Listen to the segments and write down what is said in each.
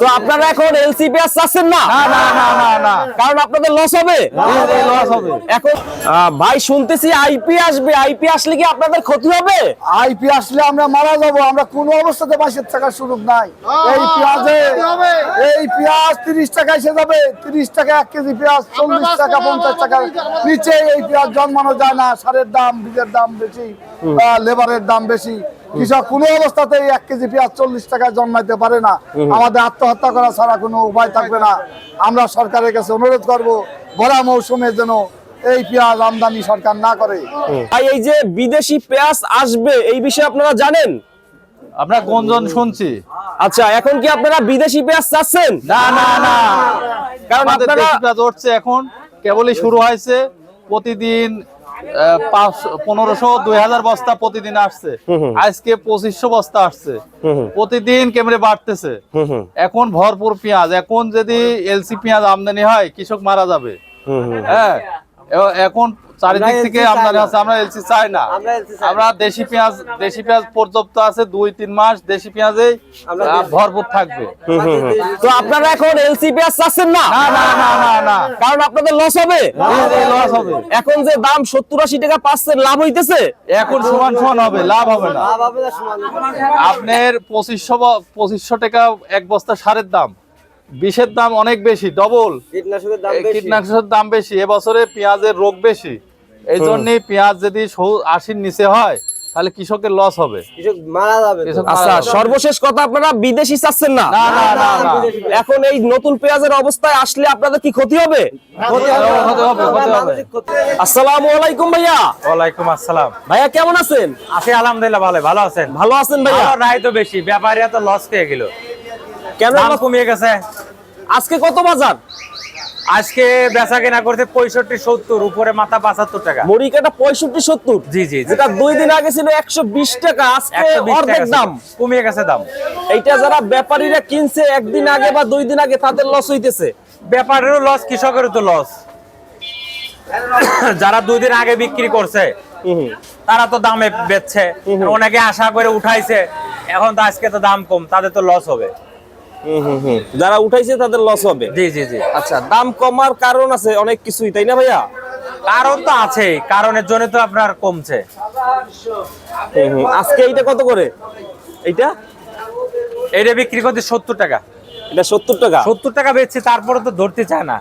তো আপনারা এখন এলসি পেঁয়াজ চাচ্ছেন না? না না না না না। কারণ আপনাদের লস হবে? লস হবে। এখন ভাই শুনতেছি আইপি আসবে। আইপি আসলে কি আপনাদের ক্ষতি হবে? আইপি আসলে আমরা মারা যাব। আমরা কোনো অবস্থাতে বাসের থাকার সুযোগ নাই। এই পেঁয়াজে এই পেঁয়াজ তিরিশ টাকা এসে যাবে। তিরিশ টাকা এক কেজি পেঁয়াজ চল্লিশ টাকা পঞ্চাশ টাকা। নিচে এই পেঁয়াজ জন্মানো যায় না। সারের দাম বীজের দাম বেশি লেবারের দাম বেশি। কৃষক কোনো অবস্থাতে এক কেজি পেঁয়াজ চল্লিশ টাকায় জন্মাইতে পারে না। আমাদের আত্মহত্যা করা ছাড়া কোনো উপায় থাকবে না। আমরা সরকারের কাছে অনুরোধ করব ভরা মৌসুমে যেন এই পেঁয়াজ আমদানি সরকার না করে। ভাই এই যে বিদেশি পেঁয়াজ আসবে এই বিষয়ে আপনারা জানেন? আমরা গঞ্জন শুনছি। আচ্ছা এখন কি আপনারা বিদেশি পেঁয়াজ চাচ্ছেন? না না না। কারণ আপনারা পেঁয়াজ উঠছে এখন কেবলই শুরু হয়েছে। প্রতিদিন পনেরোশো দুই হাজার বস্তা প্রতিদিন আসছে। আজকে পঁচিশশো বস্তা আসছে। প্রতিদিন কেমনে বাড়তেছে? এখন ভরপুর পেঁয়াজ। এখন যদি এলসি পেঁয়াজ আমদানি হয় কৃষক মারা যাবে। হ্যাঁ এখন চারিদিক থেকে আমদানি আছে আমরা এলসি চাই না। আমরা দেশি পেঁয়াজ দেশি পেঁয়াজ পর্যাপ্ত আছে দুই তিন মাস দেশি পেঁয়াজে ভরপুর থাকবে। তো আপনারা এখন এলসি পেঁয়াজ চাচ্ছেন না? না না না না না। কারণ আপনাদের লস হবে। লস হবে। এখন যে দাম সত্তর আশি টাকা পাচ্ছেন লাভ হইতেছে? এখন সমান সমান হবে লাভ হবে না। আপনার পঁচিশশো পঁচিশশো টাকা এক বস্তা সারের দাম। বিষের দাম অনেক বেশি ডবল কীটনাশকের দাম বেশি। কীটনাশকের দাম বেশি এবছরে পেঁয়াজের রোগ বেশি। এই জন্য পেঁয়াজ যদি আশির নিচে হয় তাহলে কৃষকের লস হবে। কৃষক মারা যাবে আচ্ছা সর্বশেষ কথা আপনারা বিদেশি চাচ্ছেন না? না না না না। এখন এই নতুন পেঁয়াজের অবস্থায় আসলে আপনাদের কি ক্ষতি হবে। আসসালামু আলাইকুম ভাইয়া। ওয়ালাইকুম আসসালাম। ভাইয়া কেমন আছেন? আছি আলহামদুলিল্লাহ ভালো ভালো আছেন। ভালো আছেন ভাইয়া? তো বেশি ব্যাপারীরা তো লস খেয়ে গেল। কেন কমিয়ে গেছে? আজকে কত বাজার? আজকে বেচা কেনা করতে পঁয়ষট্টি সত্তর উপরে মাথা পাঁচাত্তর টাকা। মুড়ি কাটা পঁয়ষট্টি সত্তর? জি জি যেটা দুই দিন আগে ছিল একশো বিশ টাকা আজকে অর্ধেক দাম। কমিয়ে গেছে দাম। এইটা যারা ব্যাপারীরা কিনছে একদিন আগে বা দুই দিন আগে তাদের লস হইতেছে। ব্যাপারেরও লস কৃষকেরও তো লস যারা দুই দিন আগে বিক্রি করছে তারা তো দামে বেচছে। অনেকে আশা করে উঠাইছে। এখন তো আজকে তো দাম কম তাদের তো লস হবে। যারা উঠাইছে তাদের লস হবে। জি জি জি। আচ্ছা দাম কমার কারণ আছে অনেক কিছুই তাই না ভাইয়া? কারণ তো আছেই কারণের জন্য তো আপনার কমছে। আজকে এইটা কত করে? এইটা? এটা বিক্রি করতে সত্তর টাকা। এটা সত্তর টাকা? সত্তর টাকা বেচছি তারপরে তো ধরতে চায় না।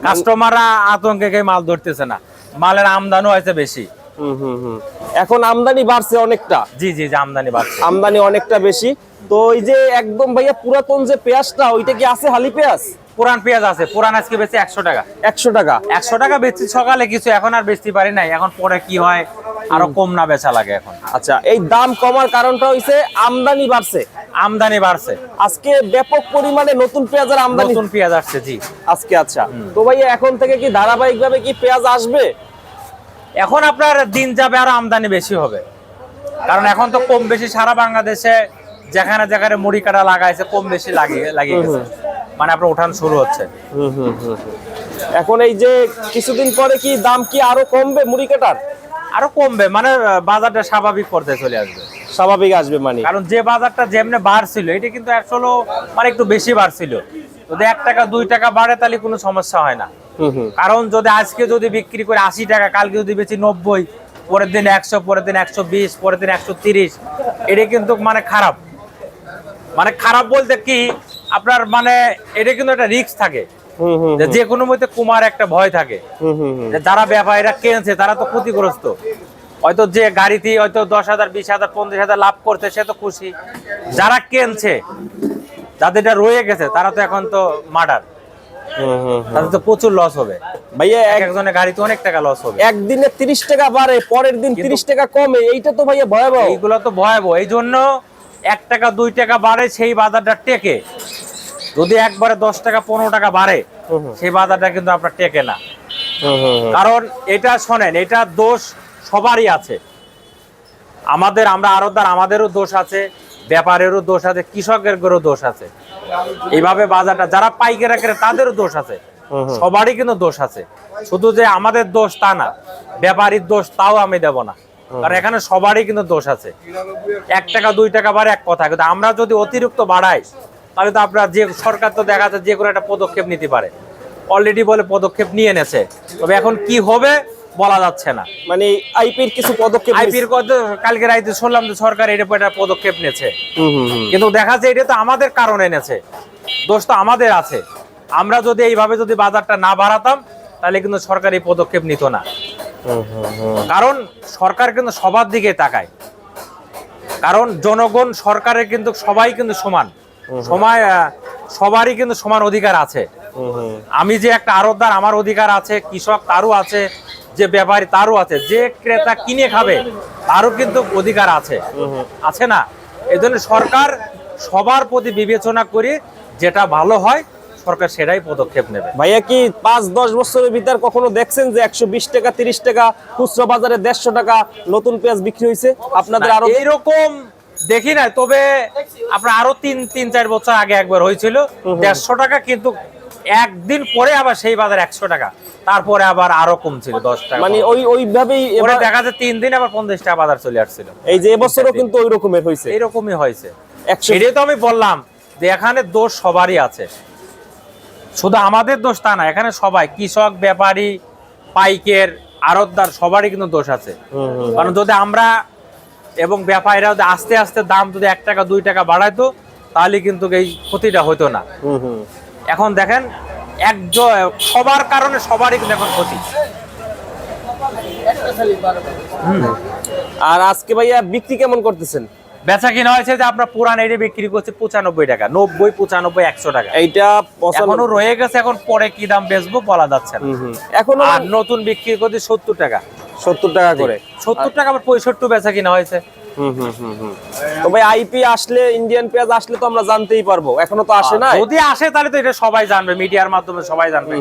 কাস্টমাররা আতঙ্কে মাল ধরতেছে না। মালের আমদানি হয়েছে বেশি। হুম, হুম, হুম। এখন আমদানি বাড়ছে অনেকটা। জি জি জি আমদানি বাড়ছে। আমদানি অনেকটা বেশি। তো ওই যে একদম ভাইয়া পুরাতন যে পেঁয়াজটা ওইটা কি আছে হালি পেঁয়াজ? পুরান পেঁয়াজ আছে। পুরান আজকে বেচে একশো টাকা। একশো টাকা। একশো টাকা বেচছি সকালে কিছু এখন আর বেচতে পারি নাই। এখন পরে কি হয় আরও কম না বেচা লাগে এখন। আচ্ছা এই দাম কমার কারণটা হইছে আমদানি বাড়ছে। আমদানি বাড়ছে। আজকে ব্যাপক পরিমাণে নতুন পেঁয়াজের আমদানি। নতুন পেঁয়াজ আসছে জি। আজকে আচ্ছা। তো ভাইয়া এখন থেকে কি ধারাবাহিক ভাবে কি পেঁয়াজ আসবে? এখন আপনার দিন যাবে আর আমদানি বেশি হবে। কারণ এখন তো কম বেশি সারা বাংলাদেশে যেখানে যেখানে মুড়ি কাটা লাগাইছে কম বেশি লাগিয়ে লাগিয়ে গেছে। মানে আপনার উঠান শুরু হচ্ছে। এখন এই যে কিছুদিন পরে কি দাম কি আরও কমবে মুড়ি কাটার? আরও কমবে মানে বাজারটা স্বাভাবিক পর্যায়ে চলে আসবে। স্বাভাবিক আসবে মানে? কারণ যে বাজারটা যেমনি বাড়ছিল এটা কিন্তু আসলে মানে একটু বেশি বাড়ছিল। যদি এক টাকা দুই টাকা বাড়ে তাহলে কোনো সমস্যা হয় না। কারণ যদি আজকে যদি বিক্রি করে আশি টাকা কালকে যদি বেশি নব্বই পরের দিন একশো পরের দিন একশো বিশ পরের দিন একশো তিরিশ এটা কিন্তু মানে খারাপ। মানে খারাপ বলতে কি আপনার মানে এটা কিন্তু একটা রিস্ক থাকে। যে কোনো মধ্যে কুমার একটা ভয় থাকে। যারা ব্যাপারীরা কিনছে তারা তো ক্ষতিগ্রস্ত। হয়তো যে গাড়িতে হয়তো দশ হাজার বিশ হাজার পঞ্চাশ হাজার লাভ করছে সে তো খুশি। যারা কিনছে যাদের এটা রয়ে গেছে তারা তো এখন তো মার্ডার তাদের তো প্রচুর লস হবে। ভাইয়া এক এক একজনের গাড়িতে অনেক টাকা লস হবে। একদিনে তিরিশ টাকা বাড়ে পরের দিন তিরিশ টাকা কমে এইটা তো ভাইয়া ভয়াবহ। এইগুলো তো ভয়াবহ। এই জন্য এক টাকা দুই টাকা বাড়ে সেই বাজারটা টেকে। যদি একবারে দশ টাকা পনেরো টাকা বাড়ে সেই বাজারটা কিন্তু আপনার টেকে না। কারণ এটা শোনেন এটা দোষ সবারই আছে। আমাদের আমরা আরোদার আমাদেরও দোষ আছে ব্যাপারেরও দোষ আছে কৃষকেরও দোষ আছে। এইভাবে বাজারটা যারা পাইকারা করে তাদেরও দোষ আছে। সবারই কিন্তু দোষ আছে। শুধু যে আমাদের দোষ তা না ব্যাপারীর দোষ তাও আমি দেব না। কারণ এখানে সবারই কিন্তু দোষ আছে। এক টাকা দুই টাকা বাড়ে এক কথা কিন্তু আমরা যদি অতিরিক্ত বাড়াই তাহলে তো আপনার যে সরকার তো দেখা যাচ্ছে যে কোনো একটা পদক্ষেপ নিতে পারে। অলরেডি বলে পদক্ষেপ নিয়ে নেছে তবে এখন কি হবে বলা যাচ্ছে না। মানে আইপির কিছু পদক্ষেপ আইপির কালকে রাইতে শুনলাম যে সরকার এটা একটা পদক্ষেপ নিয়েছে। কিন্তু দেখা যায় এটা তো আমাদের কারণে এনেছে। দোষ তো আমাদের আছে। আমরা যদি এইভাবে যদি বাজারটা না বাড়াতাম তাহলে কিন্তু সরকার এই পদক্ষেপ নিত না। কারণ সরকার কিন্তু সবার দিকে তাকায়। কারণ জনগণ সরকারের কিন্তু সবাই কিন্তু সমান। সময় সবারই কিন্তু সমান অধিকার আছে। আমি যে একটা আড়তদার আমার অধিকার আছে কৃষক তারও আছে যে ব্যাপারী তারও আছে যে ক্রেতা কিনে খাবে তারও কিন্তু অধিকার আছে। আছে না? এই সরকার সবার প্রতি বিবেচনা করে যেটা ভালো হয় সরকার সেটাই পদক্ষেপ নেবে। ভাইয়া কি পাঁচ দশ বছরের ভিতর কখনো দেখছেন যে একশো বিশ টাকা তিরিশ টাকা খুচরা বাজারে দেড়শো টাকা নতুন পেঁয়াজ বিক্রি হয়েছে? আপনাদের আরও এইরকম দেখি না তবে আপনার আরও তিন তিন চার বছর আগে একবার হয়েছিল। দেড়শো টাকা কিন্তু একদিন পরে আবার সেই বাজার একশো টাকা তারপরে আবার আরও কমছিল দশ টাকা মানে ওই ওইভাবেই দেখা যায় তিন দিন আবার পঞ্চাশ টাকা বাজার চলে আসছিল। এই যে এবছরও কিন্তু ওই রকমের হয়েছে। এরকমই হয়েছে। এটাই তো আমি বললাম যে এখানে দোষ সবারই আছে। শুধু আমাদের দোষ তা না এখানে সবাই কৃষক ব্যাপারী পাইকের আড়তদার সবারই কিন্তু দোষ আছে। কারণ যদি আমরা এবং ব্যাপারীরা যদি আস্তে আস্তে দাম যদি এক টাকা দুই টাকা বাড়াইতো তাহলে কিন্তু এই ক্ষতিটা হতো না। হুম হুম। এখন দেখেন একজন সবার কারণে সবারই কিন্তু এখন ক্ষতি। আর আজকে ভাইয়া বিক্রি কেমন করতেছেন? বেচা কিনা হয়েছে যে আপনার পুরান এটি বিক্রি করছে পঁচানব্বই টাকা নব্বই পঁচানব্বই একশো টাকা। এইটা এখনও রয়ে গেছে এখন পরে কি দাম বেচবো বলা যাচ্ছে না। হুম। আর নতুন বিক্রি করতে সত্তর টাকা। সত্তর টাকা করে। সত্তর টাকা আবার পঁয়ষট্টি বেচা কিনা হয়েছে। তো ভাই আইপি আসলে ইন্ডিয়ান পেঁয়াজ আসলে তো আমরা জানতেই পারব। এখনও তো আসে না যদি আসে তাহলে তো এটা সবাই জানবে মিডিয়ার মাধ্যমে সবাই জানবে।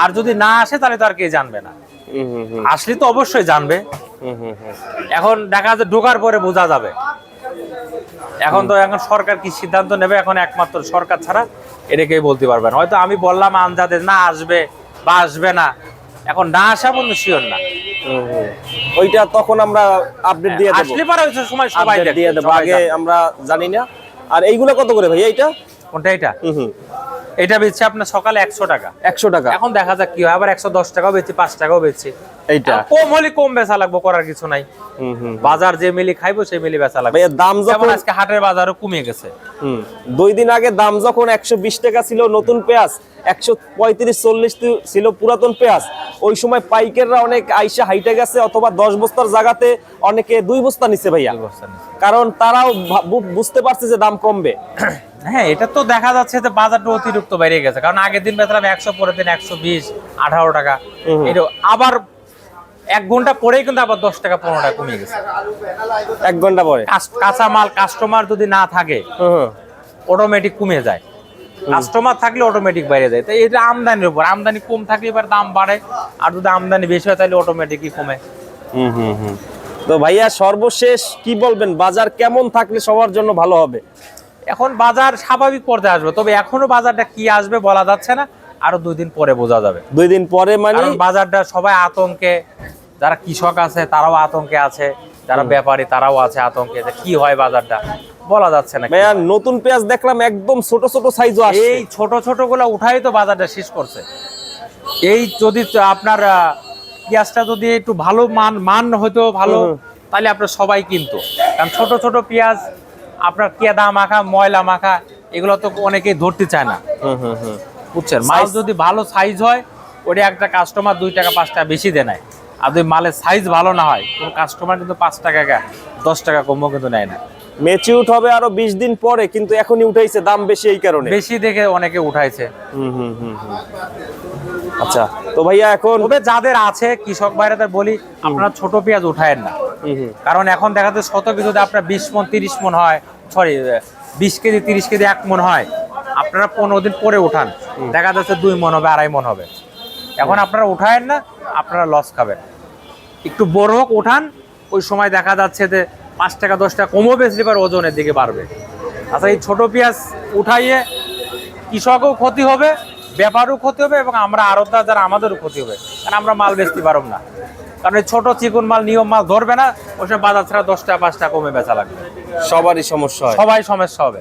আর যদি না আসে তাহলে তো আর কে জানবে না। আসলে তো অবশ্যই জানবে। এখন দেখা যাচ্ছে ঢোকার পরে বোঝা যাবে। এখন তো এখন সরকার কি সিদ্ধান্ত নেবে? এখন একমাত্র সরকার ছাড়া এটাকেই বলতে পারবেন। হয়তো আমি বললাম আনজাদে না আসবে বা আসবে না। এখন না আসা বন্ধু শিওর না। ওইটা তখন আমরা আপডেট দিয়ে দেব। আসলে পারে সময় সবাই দিয়ে দেব। আগে আমরা জানি না। আর এইগুলো কত করে ভাই? এইটা? কোনটা এটা হুম হুম। এটা বেচছে আপনার সকালে একশো টাকা। একশো টাকা। এখন দেখা যাক কি হয় আবার একশো দশ টাকাও বেচছি পাঁচ টাকাও বেচছি। এইটা। কম হলে কম বেচা লাগবে করার কিছু নাই। বাজার যে মিলি খাইবো সেই মিলি বেচা লাগবে। দাম যখন আজকে হাটের বাজারও কমে গেছে। হুম দুই দিন আগে দাম যখন একশো বিশ টাকা ছিল নতুন পেঁয়াজ একশো পঁয়ত্রিশ চল্লিশ ছিল পুরাতন পেঁয়াজ ওই সময় পাইকাররা অনেক আইসা হাইটে গেছে অথবা দশ বস্তার জায়গাতে অনেকে দুই বস্তা নিচ্ছে ভাইয়া। কারণ তারাও বুঝতে পারছে যে দাম কমবে। হ্যাঁ এটা তো দেখা যাচ্ছে যে বাজারটা অতিরিক্ত বেড়ে গেছে। কারণ আগের দিন বেচলাম একশো পরের দিন একশো বিশ আঠারো টাকা। এটা আবার এক ঘণ্টা পরেই কিন্তু আবার দশ টাকা পনেরো টাকা কমে গেছে। এক ঘণ্টা পরে? কাস- কাঁচা মাল কাস্টমার যদি না থাকে। অটোমেটিক কমে যায়। কাস্টমার থাকলে অটোমেটিক বাইরে যায়। তো এটা আমদানির উপর। আমদানি কম থাকলে এবার দাম বাড়ে। আর যদি আমদানি বেশি হয় তাহলে অটোমেটিকই কমে। হুম হুম হুম। তো ভাইয়া সর্বশেষ কি বলবেন? বাজার কেমন থাকলে সবার জন্য ভালো হবে? এখন বাজার স্বাভাবিক পর্যায়ে আসবে তবে এখনও বাজারটা কি আসবে বলা যাচ্ছে না আরও দুই দিন পরে বোঝা যাবে। দুই দিন পরে মানে বাজারটা সবাই আতঙ্কে যারা কৃষক আছে তারাও আতঙ্কে আছে যারা ব্যাপারী তারাও আছে আতঙ্কে যে কি হয় বাজারটা বলা যাচ্ছে না ভাইয়া নতুন পেঁয়াজ দেখলাম একদম ছোট ছোট সাইজও আসছে। এই ছোট ছোটগুলা উঠাই তো বাজারটা শেষ করছে। এই যদি আপনার পেঁয়াজটা যদি একটু ভালো মান মান হতো ভালো তাহলে আপনার সবাই কিনতো। কারণ ছোট ছোট পেঁয়াজ আপনার কেদা মাখা ময়লা মাখা এগুলো তো অনেকেই ধরতে চায় না। হুম হুম হুম। বুঝছেন? মাল যদি ভালো সাইজ হয় ওটা একটা কাস্টমার দুই টাকা পাঁচ টাকা বেশি দেয় নেয় আর যদি মালের সাইজ ভালো না হয় কোনো কাস্টমার কিন্তু পাঁচ টাকা কা- দশ টাকা কমও কিন্তু নেয় না। মেচিউট হবে আরও বিশ দিন পরে কিন্তু এখনই উঠাইছে দাম বেশি এই কারণে। বেশি দেখে অনেকে উঠাইছে। হুম হুম হুম হুম। আচ্ছা তো ভাইয়া এখন তবে যাদের আছে কৃষক ভাইরাদের বলি আপনারা ছোট পেঁয়াজ উঠায়েন না। কারণ এখন দেখা যাচ্ছে শত যদি আপনার বিশ মন তিরিশ মন হয় সরি বিশ কেজি তিরিশ কেজি এক মন হয় আপনারা পনেরো দিন পরে উঠান। দেখা যাচ্ছে দুই মন হবে আড়াই মন হবে। এখন আপনারা উঠায়েন না আপনারা লস খাবেন। একটু বড় হোক উঠান। ওই সময় দেখা যাচ্ছে যে পাঁচ টাকা দশ টাকা কমও বেশি এবার ওজনের দিকে বাড়বে। আচ্ছা এই ছোট পেঁয়াজ উঠাইয়ে কৃষকও ক্ষতি হবে ব্যাপারও ক্ষতি হবে এবং আমরা আরতদার যারা আমাদেরও ক্ষতি হবে। কারণ আমরা মাল বেচতে পারব না। কারণ এই ছোট চিকুন মাল নিয়ম মাল ধরবে না ওসব বাজার ছাড়া দশ টাকা পাঁচ টাকা কমে বেচা লাগবে। সবারই সমস্যা হয়। সবাই সমস্যা হবে।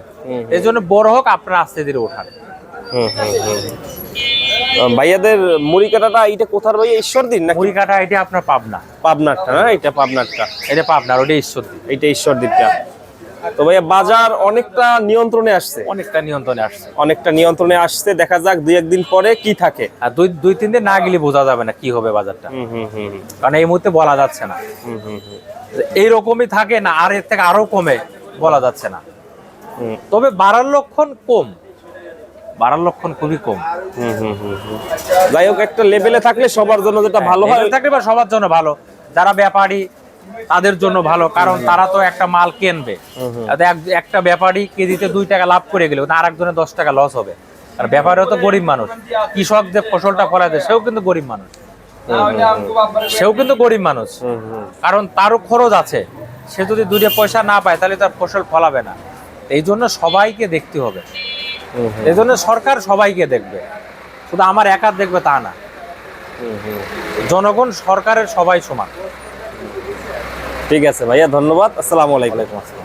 এই জন্য বড় হোক আপনারা আস্তে ধীরে ওঠান। ভাইয়াদের মুড়ি কাটাটা এটা কোথার ঈশ্বর দিন না মুড়ি কাটা এটা আপনার পাবনা। পাবনারটা না? এটা পাবনারটা। এটা পাবনার ওটা ঈশ্বর এইটা ঈশ্বর দিকটা তো ভাইয়া বাজার অনেকটা নিয়ন্ত্রণে আসছে। অনেকটা নিয়ন্ত্রণে আসছে। অনেকটা নিয়ন্ত্রণে আসছে দেখা যাক দুই একদিন পরে কি থাকে। আর দুই দুই তিন দিন না গেলে বোঝা যাবে না কি হবে বাজারটা। কারণ এই মুহূর্তে বলা যাচ্ছে না। হুম হুম হুম। এইরকমই থাকে না আর এর থেকে আরও কমে বলা যাচ্ছে না। তবে বাড়ার লক্ষণ কম। বাড়ার লক্ষণ খুবই কম। হুম হুম হুম হুম। যাই হোক একটা লেভেলে থাকলে সবার জন্য যেটা ভালো হয়। থাকলে বা সবার জন্য ভালো। যারা ব্যাপারী তাদের জন্য ভালো কারণ তারা তো একটা মাল কিনবে। একটা ব্যাপারী কেজিতে দুই টাকা লাভ করে গেলে আর একজনের দশ টাকা লস হবে। আর ব্যাপারীও তো গরিব মানুষ। কৃষক যে ফসলটা দেয় সেও কিন্তু গরিব মানুষ। সেও কিন্তু গরিব মানুষ। কারণ তারও খরচ আছে। সে যদি দুটো পয়সা না পায় তাহলে তার ফসল ফলাবে না। এই জন্য সবাইকে দেখতে হবে। এই জন্য সরকার সবাইকে দেখবে। শুধু আমার একার দেখবে তা না। জনগণ সরকারের সবাই সমান। ঠিক আছে ভাইয়া ধন্যবাদ। আসসালামু আলাইকুম। ওয়ালাইকুম আসসালাম।